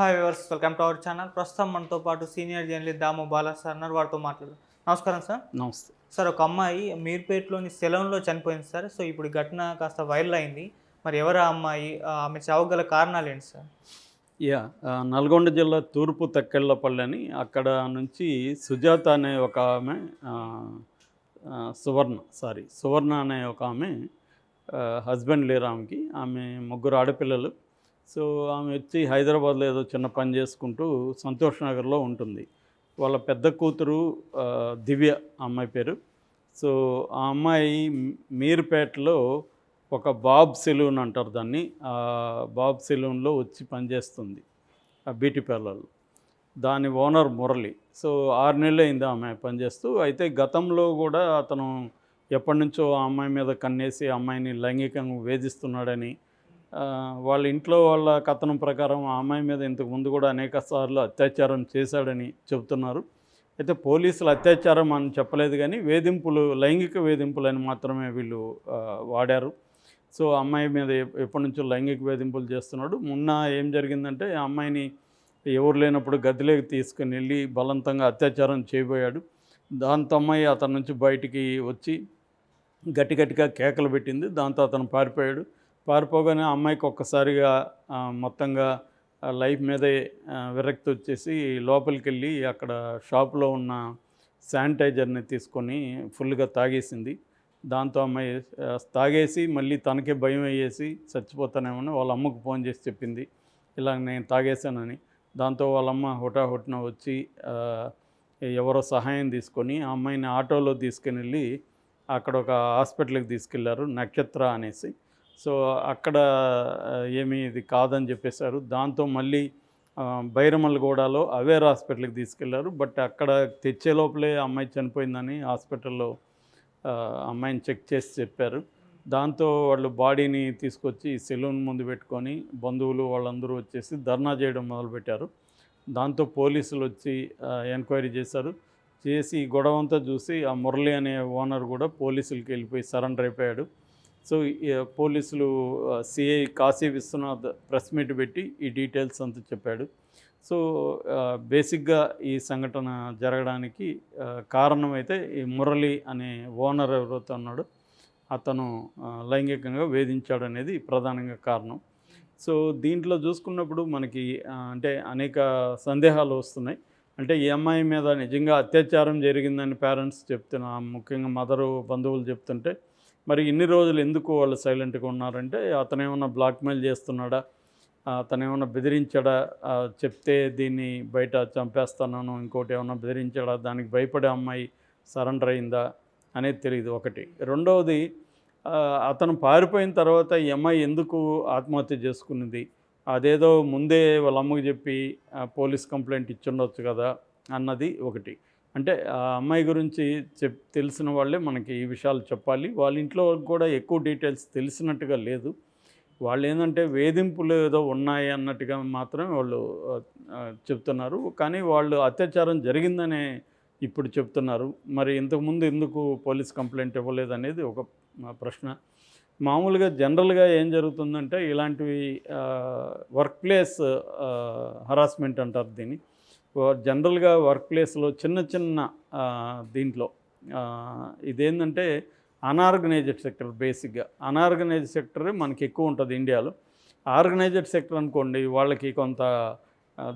Hi viewers welcome to our channel ప్రస్తుతం మనతో పాటు senior journalist Damu Bala sir ఉన్నారు. వారితో మాట్లాడదాం. నమస్కారం సార్. నమస్తే. సార్ ఒక అమ్మాయి మీర్పేటలోని సెలవున్లో చనిపోయింది సార్. సో ఇప్పుడు ఈ ఘటన కాస్త వైరల్ అయింది. మరి ఎవరు ఆ అమ్మాయి? ఆమె చావుగల కారణాలు ఏంటి సార్? యా నల్గొండ జిల్లా తూర్పు తక్కెళ్ళపల్లి అని అక్కడ నుంచి సుజాత అనే ఒక ఆమె సువర్ణ సారీ సువర్ణ అనే ఒక ఆమె హస్బెండ్ లేరు ఆమెకి. ఆమె ముగ్గురు ఆడపిల్లలు. సో ఆమె వచ్చి హైదరాబాద్లో ఏదో చిన్న పని చేసుకుంటూ సంతోష్ నగర్లో ఉంటుంది. వాళ్ళ పెద్ద కూతురు దివ్య అమ్మాయి పేరు. సో ఆ అమ్మాయి మీర్పేటలో ఒక బాబ్ సెలూన్ అంటారు దాన్ని. ఆ బాబ్ సెలూన్లో వచ్చి పనిచేస్తుంది ఆ బ్యూటీ పార్లర్లో. దాని ఓనర్ మురళి. సో ఆరు నెలలు అయింది ఆమె పనిచేస్తూ అయితే గతంలో కూడా అతను ఎప్పటి నుంచో ఆ అమ్మాయి మీద కన్నేసి అమ్మాయిని లైంగికంగా వేధిస్తున్నాడని వాళ్ళ ఇంట్లో వాళ్ళ కథనం ప్రకారం ఆ అమ్మాయి మీద ఇంతకు ముందు కూడా అనేక సార్లు అత్యాచారం చేశాడని చెబుతున్నారు. అయితే పోలీసులు అత్యాచారం అని చెప్పలేదు కానీ వేధింపులు లైంగిక వేధింపులు అని మాత్రమే వీళ్ళు వాడారు. సో అమ్మాయి మీద ఎప్పటి నుంచో లైంగిక వేధింపులు చేస్తున్నాడు. మొన్న ఏం జరిగిందంటే ఆ అమ్మాయిని ఎవరు లేనప్పుడు గదిలోకి తీసుకుని వెళ్ళి బలవంతంగా అత్యాచారం చేయబోయాడు. దాంతో అమ్మాయి అతని నుంచి బయటికి వచ్చి గట్టి గట్టిగా కేకలు పెట్టింది. దాంతో అతను పారిపోయాడు. పారిపోగానే ఆ అమ్మాయికి ఒక్కసారిగా మొత్తంగా లైఫ్ మీదే విరక్తి వచ్చేసి లోపలికి వెళ్ళి అక్కడ షాప్లో ఉన్న శానిటైజర్ని తీసుకొని ఫుల్గా తాగేసింది. దాంతో అమ్మాయి తాగేసి మళ్ళీ తనకే భయం అయ్యేసి చచ్చిపోతానేమని వాళ్ళ అమ్మకు ఫోన్ చేసి చెప్పింది. ఇలా నేను తాగేశానని. దాంతో వాళ్ళ అమ్మ హుటాహుటిన వచ్చి ఎవరో సహాయం తీసుకొని ఆ అమ్మాయిని ఆటోలో తీసుకుని వెళ్ళి అక్కడ ఒక హాస్పిటల్కి తీసుకెళ్ళారు నక్షత్ర అనేసి. సో అక్కడ ఏమీ ఇది కాదని చెప్పేశారు. దాంతో మళ్ళీ బైరమల్గూడలో అవేర్ హాస్పిటల్కి తీసుకెళ్ళారు. బట్ అక్కడ తెచ్చే లోపలే అమ్మాయి చనిపోయిందని హాస్పిటల్లో అమ్మాయిని చెక్ చేసి చెప్పారు. దాంతో వాళ్ళు బాడీని తీసుకొచ్చి సెలూన్ ముందు పెట్టుకొని బంధువులు వాళ్ళందరూ వచ్చేసి ధర్నా చేయడం మొదలుపెట్టారు. దాంతో పోలీసులు వచ్చి ఎంక్వైరీ చేశారు. చేసి గొడవంతా గొడవ అంతా చూసి ఆ మురళి అనే ఓనర్ కూడా పోలీసులకి వెళ్ళిపోయి సరెండర్ అయిపోయాడు. సో పోలీసులు CI Kashi Vishwanath press meet పెట్టి ఈ డీటెయిల్స్ అంతా చెప్పాడు. సో బేసిక్గా ఈ సంఘటన జరగడానికి కారణం కారణమైతే ఈ మురళి అనే ఓనర్ ఎవరైతే ఉన్నాడో అతను లైంగికంగా వేధించాడు అనేది ప్రధానంగా కారణం. సో దీంట్లో చూసుకున్నప్పుడు మనకి అంటే అనేక సందేహాలు వస్తున్నాయి. అంటే ఈ అమ్మాయి మీద నిజంగా అత్యాచారం జరిగిందని పేరెంట్స్ చెప్తున్నా ముఖ్యంగా మదరు బంధువులు చెప్తుంటే మరి ఇన్ని రోజులు ఎందుకు వాళ్ళు సైలెంట్గా ఉన్నారంటే అతను ఏమన్నా బ్లాక్మెయిల్ చేస్తున్నాడా? అతను ఏమన్నా బెదిరించాడా? చెప్తే దీన్ని బయట చంపేస్తాను ఇంకోటి ఏమన్నా బెదిరించాడా? దానికి భయపడే అమ్మాయి సరెండర్ అయిందా? అనేది తెలియదు ఒకటి. రెండవది అతను పారిపోయిన తర్వాత ఈ అమ్మాయి ఎందుకు ఆత్మహత్య చేసుకున్నది? అదేదో ముందే వాళ్ళ అమ్మకి చెప్పి పోలీస్ కంప్లైంట్ ఇచ్చుండొచ్చు కదా అన్నది ఒకటి. అంటే ఆ అమ్మాయి గురించి చెప్ తెలిసిన వాళ్ళే మనకి ఈ విషయాలు చెప్పాలి. వాళ్ళ ఇంట్లో కూడా ఎక్కువ డీటెయిల్స్ తెలిసినట్టుగా లేదు. వాళ్ళు ఏంటంటే వేధింపులు ఏదో ఉన్నాయి అన్నట్టుగా మాత్రమే వాళ్ళు చెప్తున్నారు. కానీ వాళ్ళు అత్యాచారం జరిగిందనే ఇప్పుడు చెప్తున్నారు. మరి ఇంతకుముందు ఎందుకు పోలీస్ కంప్లైంట్ ఇవ్వలేదు అనేది ఒక ప్రశ్న. మామూలుగా జనరల్గా ఏం జరుగుతుందంటే ఇలాంటివి వర్క్ ప్లేస్ హరాస్మెంట్ అంటారు దీన్ని. జనరల్గా వర్క్ ప్లేస్లో చిన్న చిన్న దీంట్లో ఇదేంటంటే అనార్గనైజ్డ్ సెక్టర్ బేసిక్గా అనార్గనైజ్డ్ సెక్టరే మనకి ఎక్కువ ఉంటుంది ఇండియాలో. ఆర్గనైజ్డ్ సెక్టర్ అనుకోండి వాళ్ళకి కొంత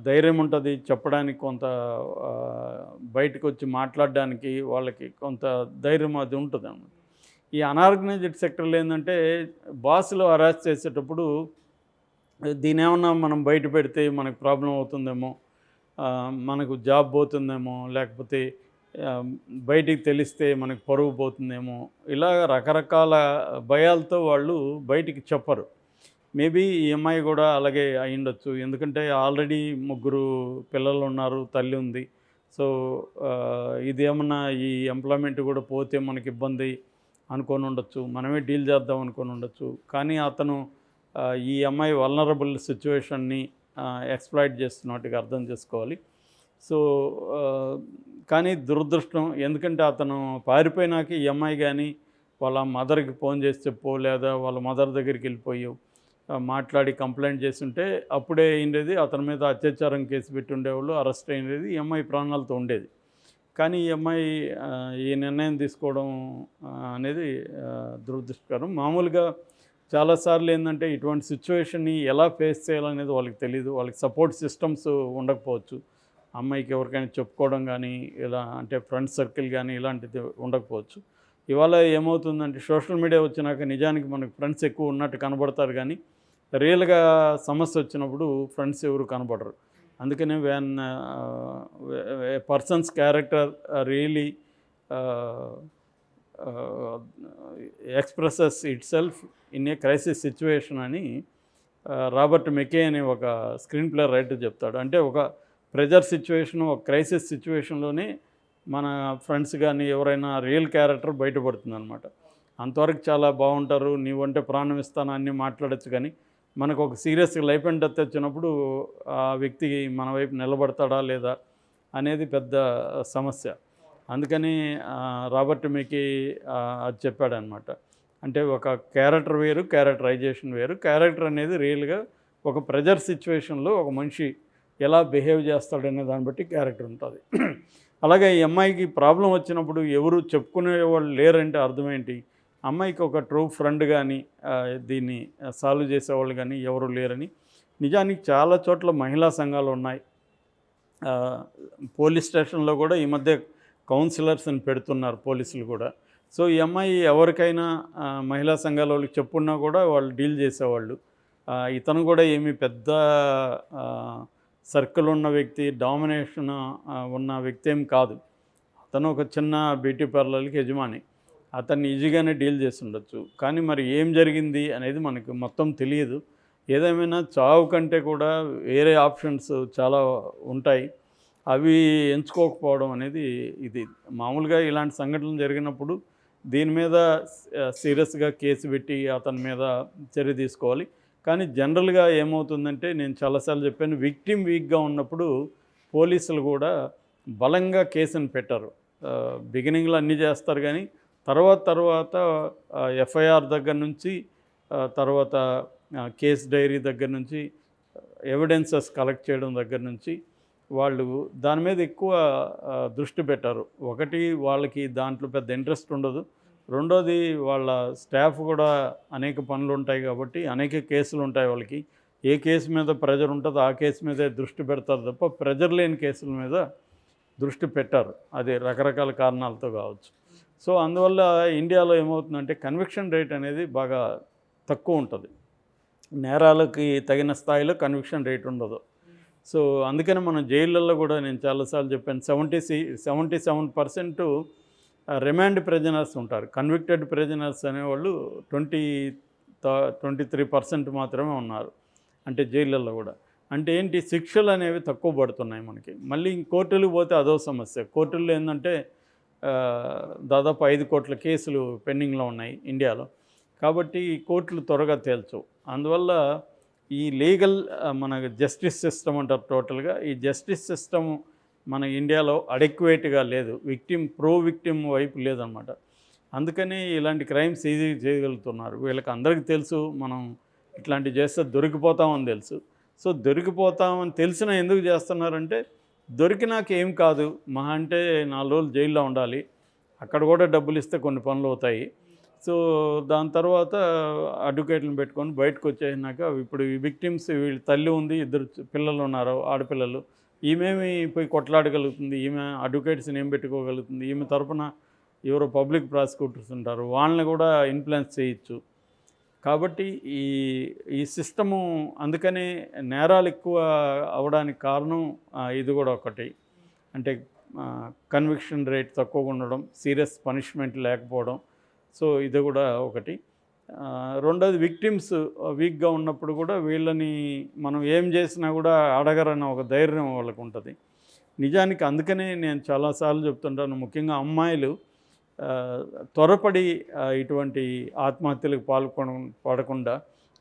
ధైర్యం ఉంటుంది చెప్పడానికి కొంత బయటకు వచ్చి మాట్లాడడానికి వాళ్ళకి కొంత ధైర్యం అది ఉంటుంది అన్నమాట ఈ అనార్గనైజ్డ్ సెక్టర్లో ఏంటంటే బాసులు అరెస్ట్ చేసేటప్పుడు దీని ఏమన్నా మనం బయట పెడితే మనకు ప్రాబ్లం అవుతుందేమో మనకు జాబ్ పోతుందేమో లేకపోతే బయటికి తెలిస్తే మనకు పరువు పోతుందేమో ఇలా రకరకాల భయాలతో వాళ్ళు బయటికి చెప్పరు. మేబీ ఈ అమ్మాయి కూడా అలాగే అయ్యుండొచ్చు. ఎందుకంటే ఆల్రెడీ ముగ్గురు పిల్లలు ఉన్నారు తల్లి ఉంది. సో ఇదేమన్నా ఇది ఏమన్నా ఈ ఎంప్లాయ్మెంట్ కూడా పోతే మనకి ఇబ్బంది అనుకొని ఉండొచ్చు. మనమే డీల్ చేద్దాం అనుకొని ఉండొచ్చు. కానీ అతను ఈ అమ్మాయి వల్నరబుల్ సిచ్యువేషన్ని ఎక్స్ప్లాయిట్ చేస్తున్నట్టుగా అర్థం చేసుకోవాలి. సో కానీ దురదృష్టం ఎందుకంటే అతను పారిపోయినాక ఈ అమ్మాయి కానీ వాళ్ళ మదర్కి ఫోన్ చేసి చెప్పు లేదా వాళ్ళ మదర్ దగ్గరికి వెళ్ళిపోయో మాట్లాడి కంప్లైంట్ చేస్తుంటే అప్పుడే అయిండేది అతని మీద అత్యాచారం కేసు పెట్టి ఉండేవాళ్ళు అరెస్ట్ అయినది ఈ అమ్మాయి ప్రాణాలతో ఉండేది. కానీ ఈ అమ్మాయి ఈ నిర్ణయం తీసుకోవడం అనేది దురదృష్టకరం. మామూలుగా చాలాసార్లు ఏంటంటే ఇటువంటి సిచ్యువేషన్ని ఎలా ఫేస్ చేయాలనేది వాళ్ళకి తెలియదు వాళ్ళకి సపోర్ట్ సిస్టమ్స్ ఉండకపోవచ్చు. అమ్మాయికి ఎవరికైనా చెప్పుకోవడం కానీ ఇలా అంటే ఫ్రెండ్ సర్కిల్ కానీ ఇలాంటిది ఉండకపోవచ్చు. ఇవాళ ఏమవుతుందంటే సోషల్ మీడియా వచ్చినాక నిజానికి మనకు ఫ్రెండ్స్ ఎక్కువ ఉన్నట్టు కనబడతారు కానీ రియల్గా సమస్య వచ్చినప్పుడు ఫ్రెండ్స్ ఎవరు కనబడరు. అందుకనే one person's character really expresses itself in a crisis situation అని రాబర్ట్ మెకే అనే ఒక స్క్రీన్ ప్లే రైటర్ చెప్తాడు. అంటే ఒక ప్రెజర్ సిచ్యువేషన్ ఒక క్రైసిస్ సిచ్యువేషన్లోనే మన ఫ్రెండ్స్ కానీ ఎవరైనా రియల్ క్యారెక్టర్ బయటపడుతుంది అనమాట అంతవరకు చాలా బాగుంటారు నీవంటే ప్రాణం ఇస్తాను అన్నీ మాట్లాడచ్చు కానీ మనకు ఒక సీరియస్ లైఫ్ అండ్ డెత్ వచ్చినప్పుడు ఆ వ్యక్తి మన వైపు నిలబడతాడా లేదా అనేది పెద్ద సమస్య. అందుకని రాబర్ట్ మీకి అది చెప్పాడనమాట. అంటే ఒక క్యారెక్టర్ వేరు క్యారెక్టరైజేషన్ వేరు. క్యారెక్టర్ అనేది రియల్గా ఒక ప్రెజర్ సిచ్యువేషన్లో ఒక మనిషి ఎలా బిహేవ్ చేస్తాడనే దాన్ని బట్టి క్యారెక్టర్ ఉంటుంది. అలాగే ఈ అమ్మాయికి ప్రాబ్లం వచ్చినప్పుడు ఎవరు చెప్పుకునే వాళ్ళు లేరంటే అర్థం ఏంటి? అమ్మాయికి ఒక ట్రూ ఫ్రెండ్ కానీ దీన్ని సాల్వ్ చేసేవాళ్ళు కానీ ఎవరు లేరని. నిజానికి చాలా చోట్ల మహిళా సంఘాలు ఉన్నాయి. పోలీస్ స్టేషన్లో కూడా ఈ మధ్య కౌన్సిలర్స్ అని పెడుతున్నారు పోలీసులు కూడా. సో ఈ అమ్మాయి ఎవరికైనా మహిళా సంఘాల వాళ్ళకి చెప్పున్నా కూడా వాళ్ళు డీల్ చేసేవాళ్ళు. ఇతను కూడా ఏమి పెద్ద సర్కిల్ ఉన్న వ్యక్తి డామినేషన్ ఉన్న వ్యక్తి ఏం కాదు. అతను ఒక చిన్న బ్యూటీ పార్లర్కి యజమాని. అతన్ని ఈజీగానే డీల్ చేసి ఉండొచ్చు కానీ మరి ఏం జరిగింది అనేది మనకు మొత్తం తెలియదు. ఏదేమైనా చావు కంటే కూడా వేరే ఆప్షన్స్ చాలా ఉంటాయి. అవి ఎంచుకోకపోవడం అనేది ఇది. మామూలుగా ఇలాంటి సంఘటనలు జరిగినప్పుడు దీని మీద సీరియస్గా కేసు పెట్టి అతని మీద చర్య తీసుకోవాలి. కానీ జనరల్గా ఏమవుతుందంటే నేను చాలాసార్లు చెప్పాను విక్టిమ్ వీక్గా ఉన్నప్పుడు పోలీసులు కూడా బలంగా కేసుని పెట్టారు. బిగినింగ్లో అన్నీ చేస్తారు కానీ తర్వాత తర్వాత ఎఫ్ఐఆర్ దగ్గర నుంచి తర్వాత కేస్ డైరీ దగ్గర నుంచి ఎవిడెన్సెస్ కలెక్ట్ చేయడం దగ్గర నుంచి వాళ్ళు దాని మీద ఎక్కువ దృష్టి పెట్టారు. ఒకటి వాళ్ళకి దాంట్లో పెద్ద ఇంట్రెస్ట్ ఉండదు. రెండోది వాళ్ళ స్టాఫ్ కూడా అనేక పనులు ఉంటాయి కాబట్టి అనేక కేసులు ఉంటాయి వాళ్ళకి. ఏ కేసు మీద ప్రెజర్ ఉంటుందో ఆ కేసు మీదే దృష్టి పెడతారు తప్ప ప్రెజర్ లేని కేసుల మీద దృష్టి పెట్టారు. అది రకరకాల కారణాలతో కావచ్చు. సో అందువల్ల ఇండియాలో ఏమవుతుందంటే కన్విక్షన్ రేట్ అనేది బాగా తక్కువ ఉంటుంది. నేరాలకి తగిన స్థాయిలో కన్విక్షన్ రేట్ ఉండదు. సో అందుకని మనం జైళ్ళల్లో కూడా నేను చాలాసార్లు చెప్పాను seventy C seventy seven percent remand prisoners ఉంటారు. కన్విక్టెడ్ ప్రెజనర్స్ అనేవాళ్ళు ట్వంటీ ట్వంటీ త్రీ పర్సెంట్ మాత్రమే ఉన్నారు అంటే జైళ్ళల్లో కూడా. అంటే ఏంటి శిక్షలు అనేవి తక్కువ పడుతున్నాయి మనకి. మళ్ళీ కోర్టులకు పోతే అదో సమస్య. కోర్టుల్లో ఏంటంటే దాదాపు ఐదు కోట్ల కేసులు పెండింగ్లో ఉన్నాయి ఇండియాలో. కాబట్టి కోర్టులు త్వరగా తేల్చవు. అందువల్ల ఈ లీగల్ మన జస్టిస్ సిస్టమ్ అంటారు టోటల్గా. ఈ జస్టిస్ సిస్టమ్ మన ఇండియాలో అడెక్వేట్గా లేదు. విక్టిమ్ ప్రో విక్టిమ్ వైపు లేదనమాట. అందుకని ఇలాంటి క్రైమ్స్ ఈజీ చేయగలుగుతున్నారు. వీళ్ళకి అందరికీ తెలుసు మనం ఇట్లాంటివి చేస్తే దొరికిపోతామని తెలుసు. సో దొరికిపోతామని తెలిసిన ఎందుకు చేస్తున్నారంటే దొరికినాక ఏం కాదు. మహా అంటే నాలుగు రోజులు జైల్లో ఉండాలి. అక్కడ కూడా డబ్బులు ఇస్తే కొన్ని పనులు అవుతాయి. సో దాని తర్వాత అడ్వకేట్లను పెట్టుకొని బయటకు వచ్చేసినాక ఇప్పుడు ఈ విక్టిమ్స్ వీళ్ళ తల్లి ఉంది ఇద్దరు పిల్లలు ఉన్నారు ఆడపిల్లలు. ఈమెమి పోయి కొట్లాడగలుగుతుంది ఈమె అడ్వకేట్స్ని ఏం పెట్టుకోగలుగుతుంది ఈమె తరఫున ఎవరో పబ్లిక్ ప్రాసిక్యూటర్స్ ఉంటారు వాళ్ళని కూడా ఇన్ఫ్లుయెన్స్ చేయొచ్చు. కాబట్టి ఈ ఈ సిస్టము అందుకనే నేరాలు ఎక్కువ అవడానికి కారణం ఇది కూడా ఒకటి. అంటే కన్విక్షన్ రేట్ తక్కువగా ఉండడం సీరియస్ పనిష్మెంట్ లేకపోవడం సో ఇది కూడా ఒకటి. రెండోది విక్టిమ్స్ వీక్గా ఉన్నప్పుడు కూడా వీళ్ళని మనం ఏం చేసినా కూడా అడగరన్న ఒక ధైర్యం వాళ్ళకు ఉంటుంది. నిజానికి అందుకనే నేను చాలాసార్లు చెప్తుంటాను ముఖ్యంగా అమ్మాయిలు త్వరపడి ఇటువంటి ఆత్మహత్యలకు పాల్పడ పడకుండా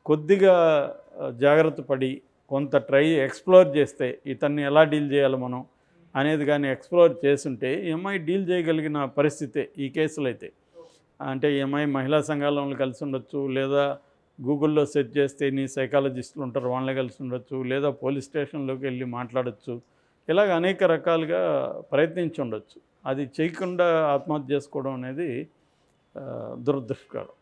కొద్దిగా జాగ్రత్త పడి కొంత ట్రై ఎక్స్ప్లోర్ చేస్తే ఇతన్ని ఎలా డీల్ చేయాలి మనం అనేది కానీ ఎక్స్ప్లోర్ చేస్తుంటే ఈ అమ్మాయి డీల్ చేయగలిగిన పరిస్థితే ఈ కేసులు అయితే అంటే ఏమై మహిళా సంఘాలలో కలిసి ఉండొచ్చు లేదా గూగుల్లో సెర్చ్ చేస్తే నీ సైకాలజిస్టులు ఉంటారు వాళ్ళని కలిసి ఉండొచ్చు లేదా పోలీస్ స్టేషన్లోకి వెళ్ళి మాట్లాడచ్చు. ఇలాగ అనేక రకాలుగా ప్రయత్నించి ఉండొచ్చు. అది చేయకుండా ఆత్మహత్య చేసుకోవడం అనేది దురదృష్టకరం.